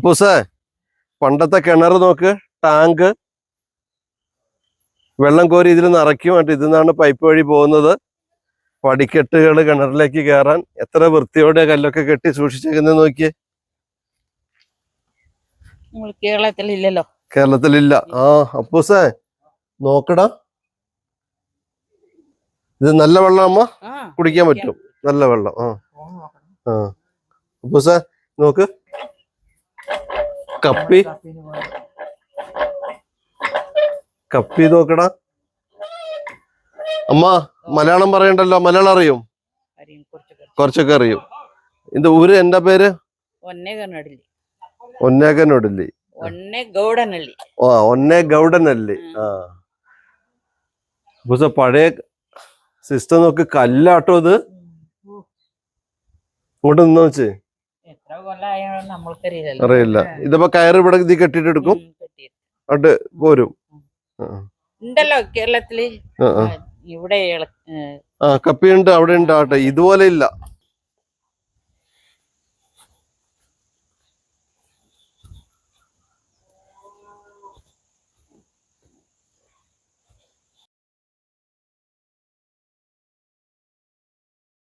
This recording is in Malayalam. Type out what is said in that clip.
അപ്പൂസേ പണ്ടത്തെ കിണർ നോക്ക് ടാങ്ക് വെള്ളം കോരി ഇതിൽ നിറയ്ക്കും എന്നിട്ട് ഇതിൽ നിന്നാണ് പൈപ്പ് വഴി പോകുന്നത്. പടിക്കെട്ടുകൾ കിണറിലേക്ക് കയറാൻ എത്ര വൃത്തിയോടെ കല്ലൊക്കെ കെട്ടി സൂക്ഷിച്ചേക്കുന്നത് നോക്കിയേ. കേരളത്തിലില്ലല്ലോ. കേരളത്തിലില്ല. ആ അപ്പൂസേ നോക്കടാ. ഇത് നല്ല വെള്ളം അമ്മ കുടിക്കാൻ പറ്റും. നല്ല വെള്ളം. ആ ആ. അപ്പൂസേ നോക്ക്. കപ്പി. കപ്പി നോക്കടാ. അമ്മ മലയാളം പറയണ്ടല്ലോ. മലയാളം അറിയും. കൊറച്ചൊക്കെ അറിയും. ഇത് ഊര് എന്താ പേര്? ഒന്നേകനൊടില്ലി കന്നഡಲ್ಲಿ ഒന്നേക്കനൊടില്ലി ഒന്നേ ഗൗഡനള്ളി ആ ഒന്നേ ഗൗഡനല്ലി ആ. അപ്പൂസ പഴയ സിസ്റ്റം നോക്ക് കല്ലാട്ടോ ഇത്. ഇങ്ങോട്ട് നിന്നോ അറിയില്ല. ഇതിപ്പോ കയറ് ഇവിടെ ഇത് കെട്ടിട്ട് എടുക്കും കെട്ടിയത്. പോരും. ഉണ്ടല്ലോ കേരളത്തിൽ. ഇവിടെ ആ കപ്പിയുണ്ട് അവിടെ ഉണ്ട് ആട്ടെ ഇതുപോലെ ഇല്ല.